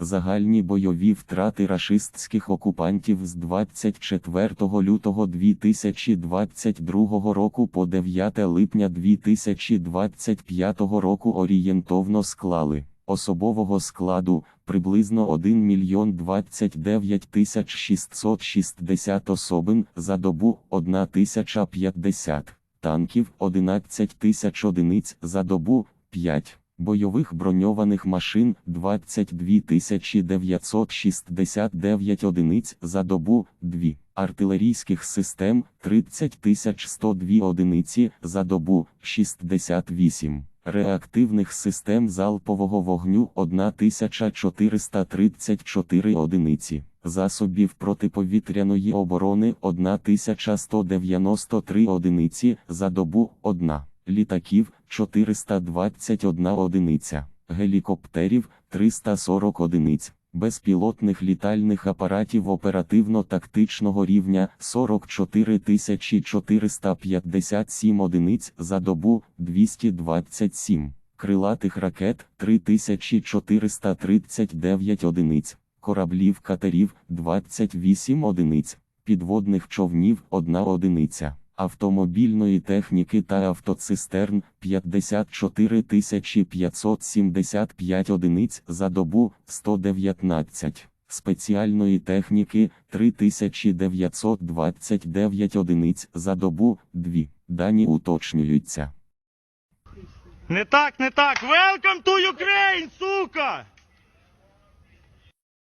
Загальні бойові втрати рашистських окупантів з 24 лютого 2022 року по 9 липня 2025 року орієнтовно склали особового складу приблизно 1 мільйон 29 тисяч 660 особин за добу 1 тисяча 50 танків 11 тисяч одиниць за добу 5. Бойових броньованих машин 22 969 одиниць за добу 2. Артилерійських систем 30 102 одиниці за добу 68. Реактивних систем залпового вогню 1434 одиниці. Засобів протиповітряної оборони 1193 одиниці за добу 1 літаків 421 одиниця, гелікоптерів 340 одиниць, безпілотних літальних апаратів оперативно-тактичного рівня 44 457 одиниць за добу 227, крилатих ракет 3439 одиниць, кораблів катерів 28 одиниць, підводних човнів 1 одиниця автомобільної техніки та автоцистерн 54 575 одиниць за добу 119, спеціальної техніки 3929 одиниць за добу 2. Дані уточнюються. Не так, не так. Welcome to Ukraine, сука!